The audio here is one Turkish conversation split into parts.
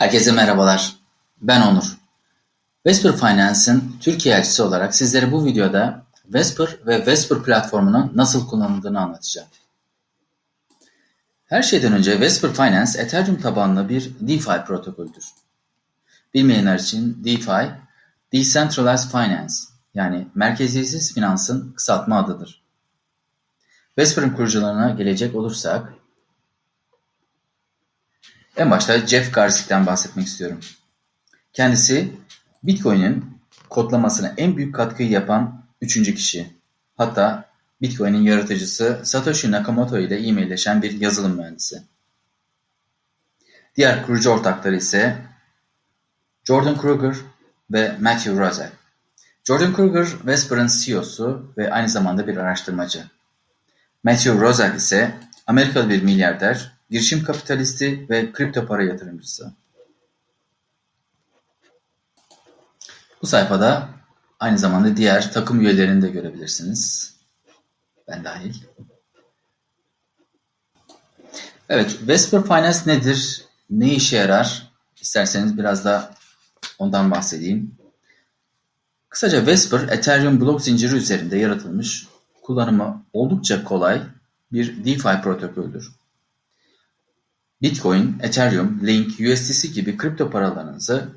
Herkese merhabalar. Ben Onur. Vesper Finance'ın Türkiye elçisi olarak sizlere bu videoda Vesper ve Vesper platformunun nasıl kullanıldığını anlatacağım. Her şeyden önce Vesper Finance Ethereum tabanlı bir DeFi protokolüdür. Bilmeyenler için DeFi, Decentralized Finance yani merkeziyetsiz finansın kısaltma adıdır. Vesper'ın kurucularına gelecek olursak, en başta Jeff Garsik'ten bahsetmek istiyorum. Kendisi Bitcoin'in kodlamasına en büyük katkıyı yapan üçüncü kişi. Hatta Bitcoin'in yaratıcısı Satoshi Nakamoto ile e-mailleşen bir yazılım mühendisi. Diğer kurucu ortakları ise Jordan Kruger ve Matthew Rozek. Jordan Kruger, Vesper'ın CEO'su ve aynı zamanda bir araştırmacı. Matthew Rozek ise Amerikalı bir milyarder, girişim kapitalisti ve kripto para yatırımcısı. Bu sayfada aynı zamanda diğer takım üyelerini de görebilirsiniz. Ben dahil. Evet, Vesper Finance nedir? Ne işe yarar? İsterseniz biraz da ondan bahsedeyim. Kısaca Vesper, Ethereum blok zinciri üzerinde yaratılmış, kullanımı oldukça kolay bir DeFi protokoldür. Bitcoin, Ethereum, Link, USDC gibi kripto paralarınızı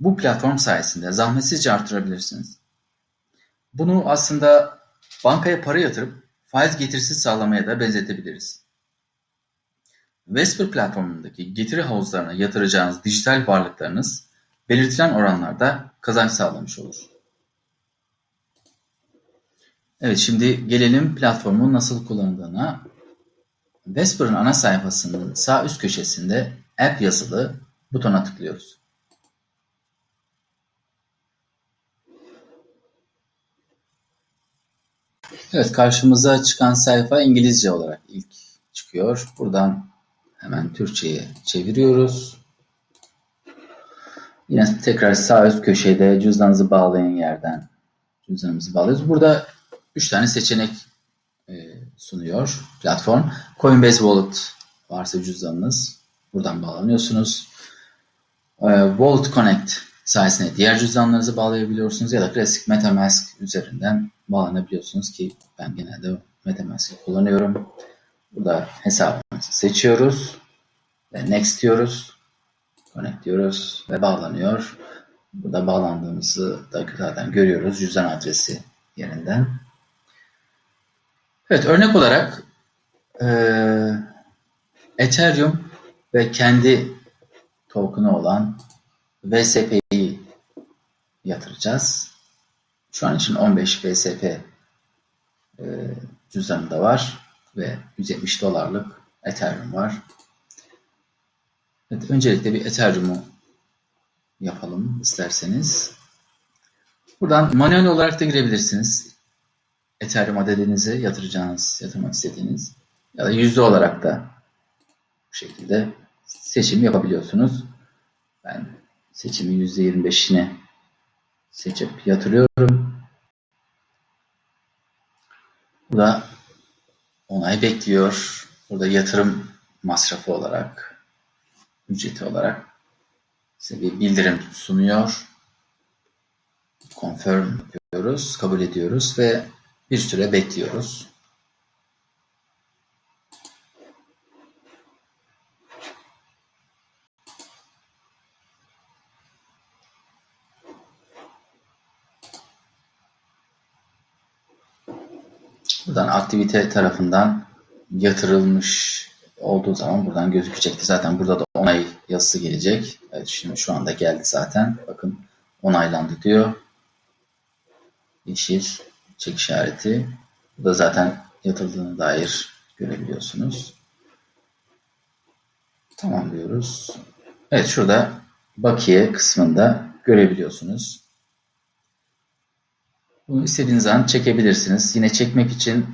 bu platform sayesinde zahmetsizce artırabilirsiniz. Bunu aslında bankaya para yatırıp faiz getirisi sağlamaya da benzetebiliriz. Vesper platformundaki getiri havuzlarına yatıracağınız dijital varlıklarınız belirtilen oranlarda kazanç sağlamış olur. Evet şimdi gelelim platformun nasıl kullanıldığına. Vesper'ın ana sayfasının sağ üst köşesinde App yazılı butona tıklıyoruz. Evet karşımıza çıkan sayfa İngilizce olarak ilk çıkıyor. Buradan hemen Türkçe'ye çeviriyoruz. Yine tekrar sağ üst köşede cüzdanınızı bağlayan yerden cüzdanımızı bağlıyoruz. Burada üç tane seçenek sunuyor platform. Coinbase Wallet varsa cüzdanınız buradan bağlanıyorsunuz. E, Wallet Connect sayesinde diğer cüzdanlarınızı bağlayabiliyorsunuz ya da klasik MetaMask üzerinden bağlanabiliyorsunuz ki ben genelde MetaMask'ı kullanıyorum. Burada hesabımızı seçiyoruz ve Next diyoruz. Connect diyoruz ve bağlanıyor. Burada bağlandığımızı da zaten görüyoruz cüzdan adresi yerinden. Evet örnek olarak e, Ethereum ve kendi token'ı olan VSP'yi yatıracağız. Şu an için 15 VSP e, cüzdanında var ve 170 dolarlık Ethereum var. Evet, öncelikle bir Ethereum'u yapalım isterseniz. Buradan manuel olarak da girebilirsiniz. Ethereum adedinizi yatıracağınız, yatırmak istediğiniz ya da yüzde olarak da bu şekilde seçim yapabiliyorsunuz. Ben seçimi yüzde yirmi beşine seçip yatırıyorum. Burada onay bekliyor. Burada yatırım masrafı olarak, ücreti olarak size bir bildirim sunuyor. Confirm yapıyoruz, kabul ediyoruz ve bir süre bekliyoruz. Buradan aktivite tarafından yatırılmış olduğu zaman buradan gözükecekti. Zaten burada da onay yazısı gelecek. Evet şimdi şu anda geldi zaten. Bakın onaylandı diyor. Yeşil çek işareti. Bu da zaten yatırıldığına dair görebiliyorsunuz. Tamam diyoruz. Evet şurada bakiye kısmında görebiliyorsunuz. Bunu istediğiniz an çekebilirsiniz. Yine çekmek için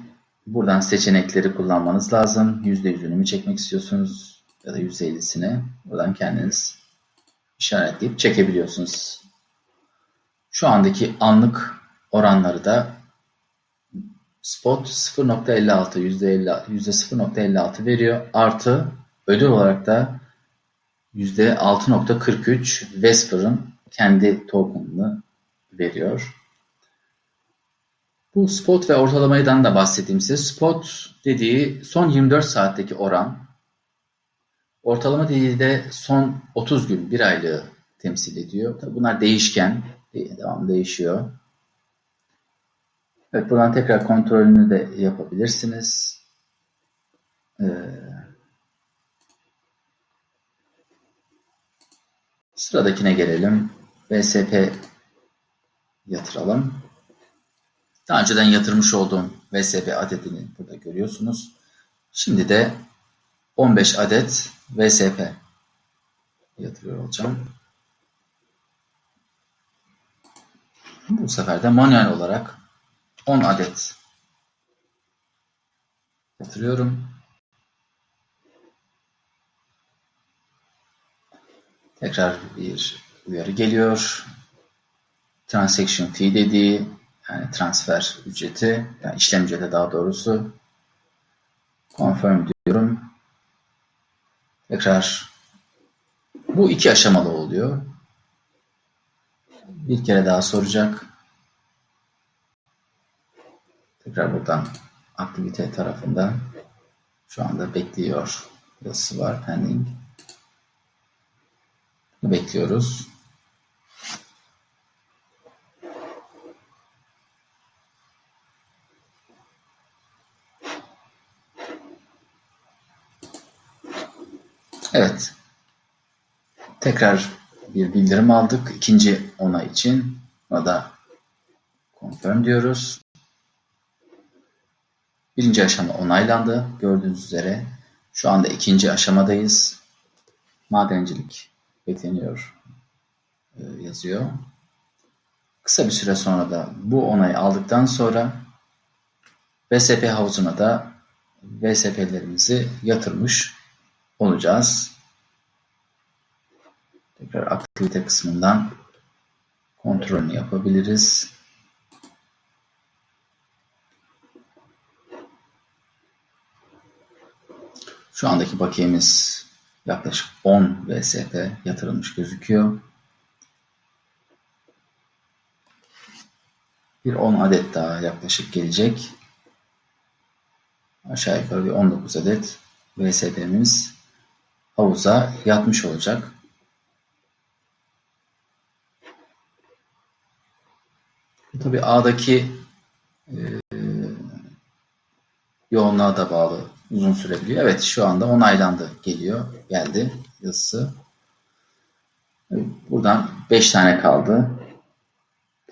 buradan seçenekleri kullanmanız lazım. %100'ünü mü çekmek istiyorsunuz ya da %50'sini buradan kendiniz işaretleyip çekebiliyorsunuz. Şu andaki anlık oranları da spot 0.56 %0.56 veriyor. Artı ödül olarak da %6.43 Vesper'ın kendi token'ını veriyor. Bu spot ve ortalamadan da bahsedeyim size. Spot dediği son 24 saatteki oran. Ortalama dediği de son 30 gün, bir aylığı temsil ediyor. Tabii bunlar değişken, devam değişiyor. Evet, buradan tekrar kontrolünü de yapabilirsiniz. Ee, sıradakine gelelim. VSP yatıralım. Daha önceden yatırmış olduğum VSP adedini burada görüyorsunuz. Şimdi de 15 adet VSP yatırıyor olacağım. Bu sefer de manuel olarak 10 adet yatırıyorum. Tekrar bir uyarı geliyor. Transaction fee dediği yani transfer ücreti, yani işlem ücreti daha doğrusu. Confirm diyorum. Tekrar bu iki aşamalı oluyor. Bir kere daha soracak. Tekrar buradan aktivite tarafında şu anda bekliyor yazısı var pending. Bekliyoruz. Evet. Tekrar bir bildirim aldık. ikinci onay için. Buna da confirm diyoruz. Birinci aşama onaylandı. Gördüğünüz üzere şu anda ikinci aşamadayız. Madencilik bekleniyor e, yazıyor. Kısa bir süre sonra da bu onayı aldıktan sonra VSP havuzuna da VSP'lerimizi yatırmış olacağız. Tekrar aktivite kısmından kontrolünü yapabiliriz. Şu andaki bakiyemiz yaklaşık 10 VSP yatırılmış gözüküyor. Bir 10 adet daha yaklaşık gelecek. Aşağı yukarı bir 19 adet VSP'miz havuza yatmış olacak. Tabi ağdaki e, yoğunluğa da bağlı uzun sürebiliyor. Evet şu anda onaylandı geliyor. Geldi yazısı. Buradan 5 tane kaldı.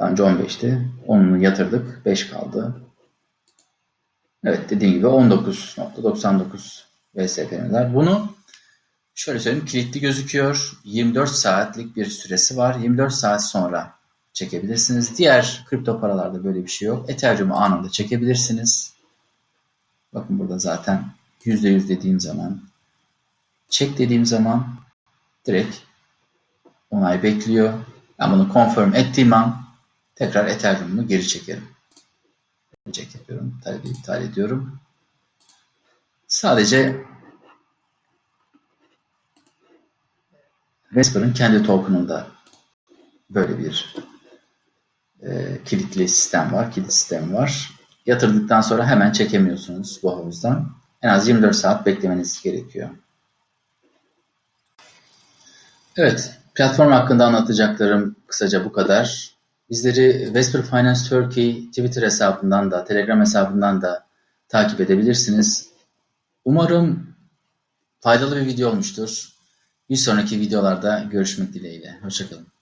Daha önce 15'ti. 10'unu yatırdık. 5 kaldı. Evet dediğim gibi 19.99 VSP'ler. Bunu şöyle söyleyeyim kilitli gözüküyor. 24 saatlik bir süresi var. 24 saat sonra çekebilirsiniz. Diğer kripto paralarda böyle bir şey yok. Ethereum'u anında çekebilirsiniz. Bakın burada zaten %100 dediğim zaman çek dediğim zaman direkt onay bekliyor. Ben bunu confirm ettiğim an tekrar Ethereum'u geri çekerim. Check yapıyorum. Talebi iptal ediyorum. Sadece Vesper'ın kendi token'ında böyle bir e, kilitli sistem var, kilit sistemi var. Yatırdıktan sonra hemen çekemiyorsunuz bu havuzdan. En az 24 saat beklemeniz gerekiyor. Evet, platform hakkında anlatacaklarım kısaca bu kadar. Bizleri Vesper Finance Turkey Twitter hesabından da, Telegram hesabından da takip edebilirsiniz. Umarım faydalı bir video olmuştur. Bir sonraki videolarda görüşmek dileğiyle. Hoşçakalın.